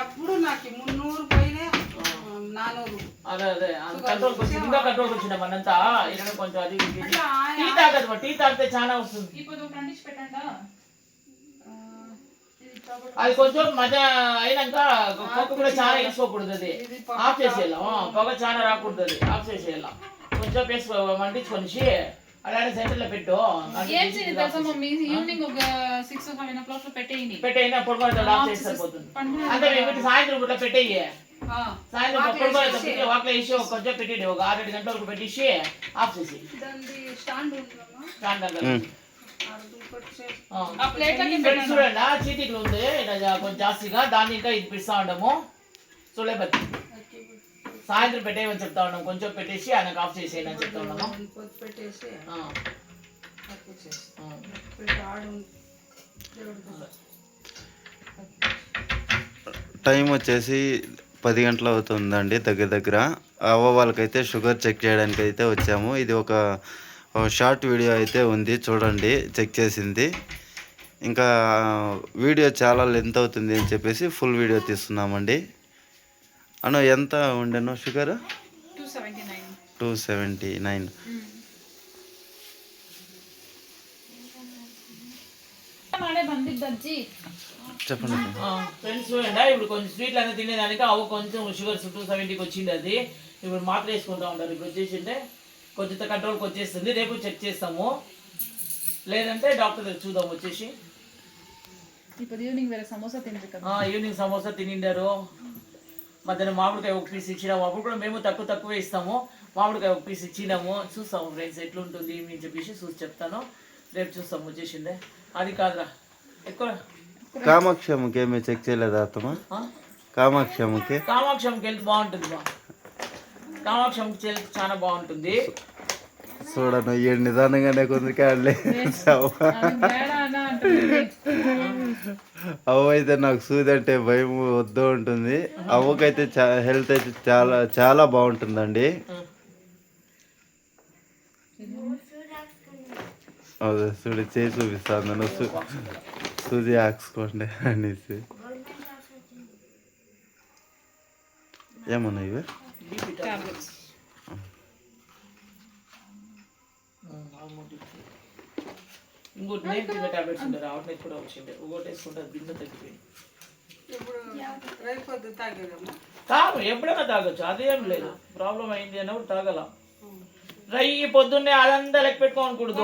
ఎప్పుడు నాకు మున్నూరు పోయినే నానూరు. అదే అదే. కంట్రోల్ ఇంకా కంట్రోల్ వచ్చింది మనంతా ఇక్కడ కొంచెం అది టీ తాగదు టీ తాగితే చాలా వస్తుంది. ఇప్పుడు కండిష్ పెట్టండా? అది కొంచెం మధ్య అయినాక పొగ కూడా చాలా వేసుకోకూడదు అది. ఆఫ్ చేసేయాలి? పొగ చాలా రాకూడదు అది. ఆఫ్ చేసేయాలి? కొంచెం వేసుకో మండించుకొని అలానే సెంటర్లో పెట్టు ఏం చేయండి తెలుసా మమ్మీ ఈవినింగ్ ఒక సిక్స్ సెవెన్ ఓ క్లాక్లో పెట్టేయండి పెట్టైనా పొడుకోవడం ఆఫ్ చేసి సరిపోతుంది అంటే మేము సాయంత్రం పూట పెట్టేయి ఆ, సాయంత్రం పొడుకోవడం వాటిలో వేసి ఒక కొంచెం పెట్టేది ఒక ఆరేడు గంటల వరకు పెట్టేసి ఆఫ్ చేసి దాన్ని స్టాండ్ ఉందమ్మా దాని దగ్గర అడుగు కొట్టే ఆ. ఆ ప్లేట్ లకి ఇక్కడ చూడండి ఆ చీటీలు ఉంది ఇక్కడ కొంచెం జాస్తిగా దాన్ని ఇంకా ఇది పిస్తా ఉండము చూడలేబట్టి సాయంత్రం పెట్టేయమని చెప్తా ఉన్నాం. కొంచెం పెట్టేసి ఆయనకు ఆఫ్ చేసేయని అని చెప్తా ఉన్నాము. పెట్టేసి. టైం వచ్చేసి పది గంటలు అవుతుందండి దగ్గర దగ్గర. అవ్వ వాళ్ళకైతే షుగర్ చెక్ చేయడానికి అయితే వచ్చాము. ఇది ఒక ఒక షార్ట్ వీడియో అయితే ఉంది. చూడండి చెక్ చేసింది. ఇంకా వీడియో చాలా లెంత్ అవుతుంది అని చెప్పేసి ఫుల్ వీడియో తీస్తున్నామండి. అన్న ఎంత ఉండెను షుగర్? టూ సెవెంటీ నైన్ చెప్పండి ఫ్రెండ్స్ చూడండి ఇప్పుడు కొంచెం స్వీట్లు అనేది తినేదానికి అవి కొంచెం షుగర్ టూ సెవెంటీకి వచ్చింది అది. ఇప్పుడు మాత్ర వేసుకుంటా ఉంటారు ఇప్పుడు వచ్చేసి అంటే కొంచెం కంట్రోల్కి వచ్చేస్తుంది. రేపు చెక్ చేస్తాము. లేదంటే డాక్టర్ దగ్గర చూద్దాం వచ్చేసి. ఇప్పుడు ఈవినింగ్ వేరే సమోసా తింటారు ఈవినింగ్ సమోసా తినిండారు. మధ్యాహ్నం మామిడికాయ ఒక పీస్ ఇచ్చినాము. అప్పుడు కూడా మేము తక్కువ తక్కువ ఇస్తాము. మామిడికాయ ఒక పీస్ ఇచ్చినాము. చూస్తాము ఫ్రెండ్స్ ఎట్లుంటుంది అని చెప్పేసి చూసి చెప్తాను. రేపు చూస్తాము వచ్చేసిందే అది కాదురా. ఎక్కువ కామాక్షమ్మకి ఏమీ చెక్ చేయలేదా అత్తమ్మ? ఆ? కామాక్షమ్మకి కామాక్షంకి వెళ్తే బాగుంటుంది బా కామాక్షంకి వెళ్తే చాలా బాగుంటుంది. చూడను ఈ నిదానంగానే కొందరికి ఆడలే. అవ్వైతే నాకు సూది అంటే భయం వద్దు ఉంటుంది. అవ్వకైతే హెల్త్ అయితే చాలా చాలా బాగుంటుందండి. అదే సూది చేసి చూపిస్తాను. నన్ను సూది ఆక్సుకోండి అనేసి. ఏమన్నా ఇవి? టాబ్లెట్స్ ఇంకోటి నేర్పిన టాబ్లెట్స్ ఉంటాయి రావట్లేదు కూడా వచ్చింది ఒకటి వేసుకుంటే బిందె తగ్గిపోయింది. తాగు ఎప్పుడైనా తాగొచ్చు అదేం లేదు. ప్రాబ్లం అయింది అన్నప్పుడు తాగల. రై పొద్దున్నే అదంతా లెక్క పెట్టుకోకూడదు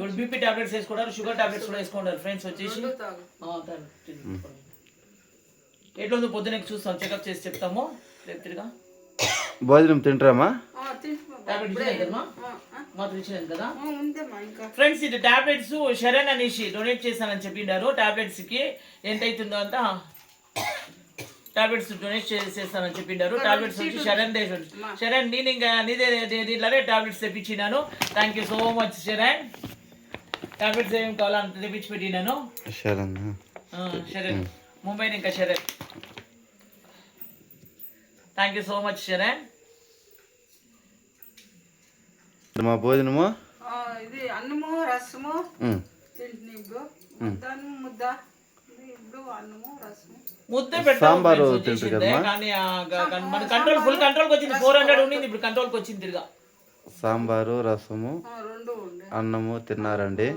ఇప్పుడు బీపీ టాబ్లెట్స్ వేసుకుంటారు షుగర్ టాబ్లెట్స్ కూడా వేసుకుంటారు. ఫ్రెండ్స్ వచ్చేసి. ఎట్లుందో పొద్దున చూస్తాం చెకప్ చేసి చెప్తాము. రేపు తిరిగా. భోజనం తింటారమ్మా? ఫ్రెండ్స్ ఇది టాబ్లెట్స్ శరణ్ అనేసి డొనేట్ చేశానని చెప్పిండారు. టాబ్లెట్స్కి ఎంత అవుతుందో అంత టాబ్లెట్స్ డొనేట్ చేసేస్తానని చెప్పిండారు. టాబ్లెట్స్ వచ్చి శరణ్ దేశ్ శరణ్ నేను ఇంకా నీదే దీంట్లోనే టాబ్లెట్స్ తెప్పించినాను. Thank you so much Sharan tablets ఏం కావాలో అంత తెప్పించి పెట్టినాను సరే ఆ, శరణ్ ముంబై ఇంకా Sharan thank you so much Sharan మా భోజనము? ఆ, ఇది అన్నము రసము ఇప్పుడు. ముద్దను ముద్ద. సాంబారు. తింటారు మన కంట్రోల్ ఫుల్ కంట్రోల్కి వచ్చింది. ఫోర్ హండ్రెడ్ ఉండింది. ఇప్పుడు కంట్రోల్కి వచ్చింది తిరిగా. సాంబారు రసము ఆ, రెండు ఉండే. అన్నము తిన్నారండి.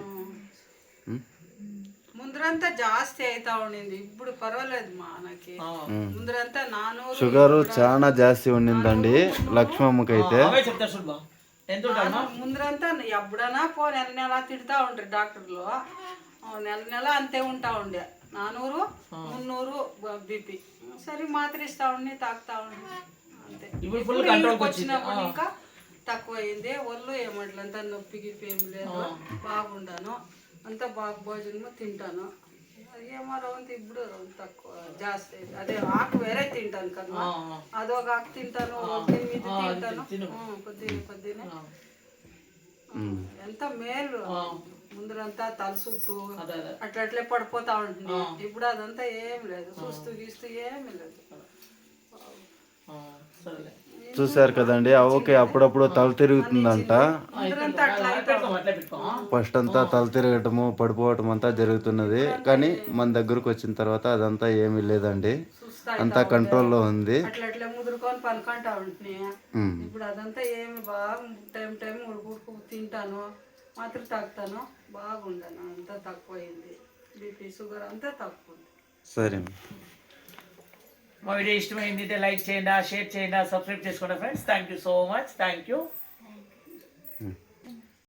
ముందరంతా జాస్తి అవుతా ఉండింది. ఇప్పుడు పర్వాలేదు మా నాకు. ముందరంతా నానూరు షుగరు చాలా జాస్తి ఉండిందండి. లక్ష్మమ్మకైతే. ముందరంతా ఎప్పుడైనా పో నెల నెల తిడతా ఉంటారు డాక్టర్లు. నెల నెల అంతే ఉంటా ఉండే. నానూరు మున్నూరు బీపీ. సరే మాత్ర ఇస్తా ఉండి తాగుతా ఉండి. అంతే. వచ్చినప్పుడు ఇంకా తక్కువ అయింది ఒళ్ళు ఏమంటలంతా నొప్పి గిప్పి ఏం లేదు. బాగుండాను. అంతా బాగా భోజనము తింటాను. ఏమో రవంత ఇప్పుడు రవంత తక్కువ జాస్తి. అదే ఆకు వేరే తింటాను కన్నా అదొక ఆకు తింటాను మీద తింటాను. పొద్దున్నే పొద్దున్నే. ఎంత మేలు. ముందరంతా తలసుత్తు అదే అట్లా అట్లే పడిపోతా ఉంటుంది. ఇప్పుడు అదంతా ఏం లేదు. చూస్తూ గీస్తూ ఏమీ లేదు. సరేలే. చూశారు కదండి. అవ్వకి అప్పుడప్పుడు తల తిరుగుతుందంట. ఫస్ట్ అంతా తల తిరగటము పడిపోవటం అంతా జరుగుతున్నది. కానీ మన దగ్గరకు వచ్చిన తర్వాత అదంతా ఏమీ లేదండి. అంతా కంట్రోల్లో ఉంది. అట్లా అట్లా ముదురుకొని పనుకుంటా ఉంటున్నాయి. ఉమ్. ఇప్పుడు అదంతా ఏమి బాగా టైం టైం ఉడుకు తింటాను మాత్రం తాగుతాను బాగుండాను. అంతా తక్కువ అయింది బీపీ షుగర్ అంతా తక్కువ ఉంది సరే. మా వీడియో ఇష్టమైంది లైక్ చేయండి షేర్ చేయండి సబ్స్క్రైబ్ చేసుకోండి friends thank you so much thank you